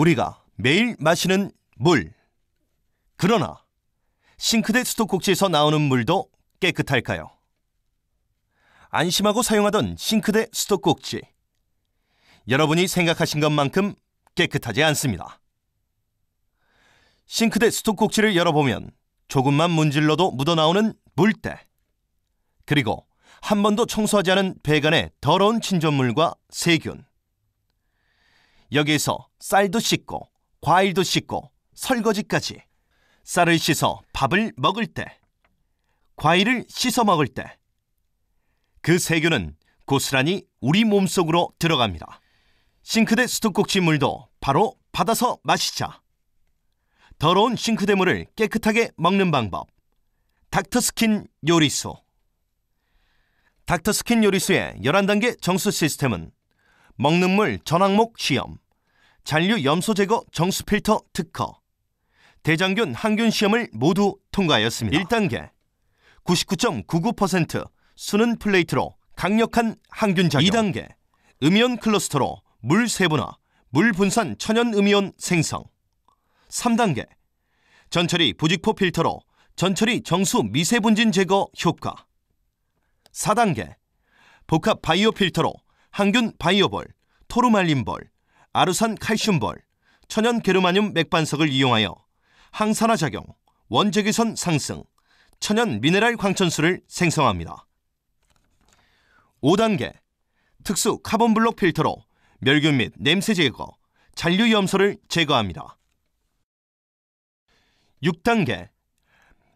우리가 매일 마시는 물. 그러나 싱크대 수도꼭지에서 나오는 물도 깨끗할까요? 안심하고 사용하던 싱크대 수도꼭지. 여러분이 생각하신 것만큼 깨끗하지 않습니다. 싱크대 수도꼭지를 열어보면 조금만 문질러도 묻어나오는 물때. 그리고 한 번도 청소하지 않은 배관의 더러운 진전물과 세균. 여기에서 쌀도 씻고 과일도 씻고 설거지까지 쌀을 씻어 밥을 먹을 때 과일을 씻어 먹을 때 그 세균은 고스란히 우리 몸속으로 들어갑니다. 싱크대 수도꼭지 물도 바로 받아서 마시자. 더러운 싱크대 물을 깨끗하게 먹는 방법. 닥터스킨 요리수. 닥터스킨 요리수의 11단계 정수 시스템은 먹는 물 전항목 시험, 잔류 염소 제거 정수 필터 특허, 대장균 항균 시험을 모두 통과하였습니다. 1단계 99.99% 수는 플레이트로 강력한 항균 작용. 2단계 음이온 클러스터로 물 세분화, 물 분산 천연 음이온 생성. 3단계 전처리 부직포 필터로 전처리 정수 미세분진 제거 효과. 4단계 복합 바이오 필터로 항균 바이오볼, 토르말린볼, 아르산 칼슘볼, 천연 게르마늄 맥반석을 이용하여 항산화 작용, 원적외선 상승, 천연 미네랄 광천수를 생성합니다. 5단계 특수 카본 블록 필터로 멸균 및 냄새 제거, 잔류 염소를 제거합니다. 6단계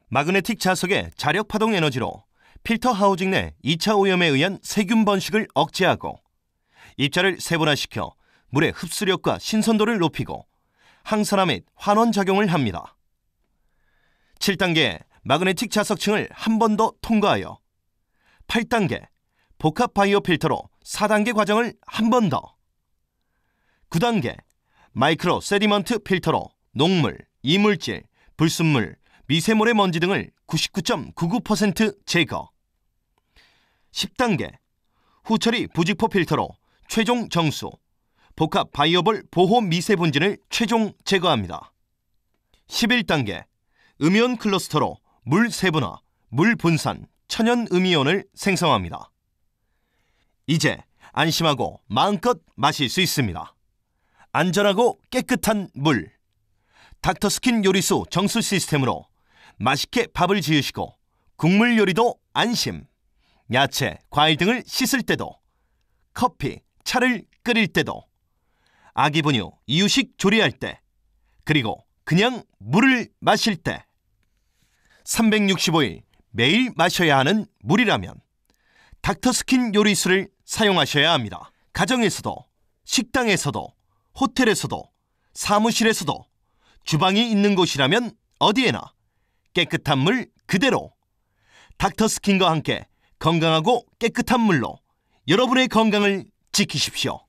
마그네틱 자석의 자력 파동 에너지로 필터 하우징 내 2차 오염에 의한 세균 번식을 억제하고 입자를 세분화시켜 물의 흡수력과 신선도를 높이고 항산화 및 환원 작용을 합니다. 7단계 마그네틱 자석층을 한 번 더 통과하여 8단계 복합 바이오 필터로 4단계 과정을 한 번 더 9단계 마이크로 세디먼트 필터로 녹물, 이물질, 불순물, 미세모래 먼지 등을 99.99% 제거 10단계 후처리 부직포 필터로 최종 정수, 복합 바이오볼 보호 미세 분진을 최종 제거합니다. 11단계 음이온 클러스터로 물 세분화, 물 분산, 천연 음이온을 생성합니다. 이제 안심하고 마음껏 마실 수 있습니다. 안전하고 깨끗한 물. 닥터스킨 요리수 정수 시스템으로 맛있게 밥을 지으시고 국물 요리도 안심. 야채, 과일 등을 씻을 때도 커피, 차를 끓일 때도 아기 분유, 이유식 조리할 때 그리고 그냥 물을 마실 때 365일 매일 마셔야 하는 물이라면 닥터스킨 요리수를 사용하셔야 합니다. 가정에서도 식당에서도 호텔에서도 사무실에서도 주방이 있는 곳이라면 어디에나 깨끗한 물 그대로 닥터스킨과 함께 건강하고 깨끗한 물로 여러분의 건강을 지키십시오.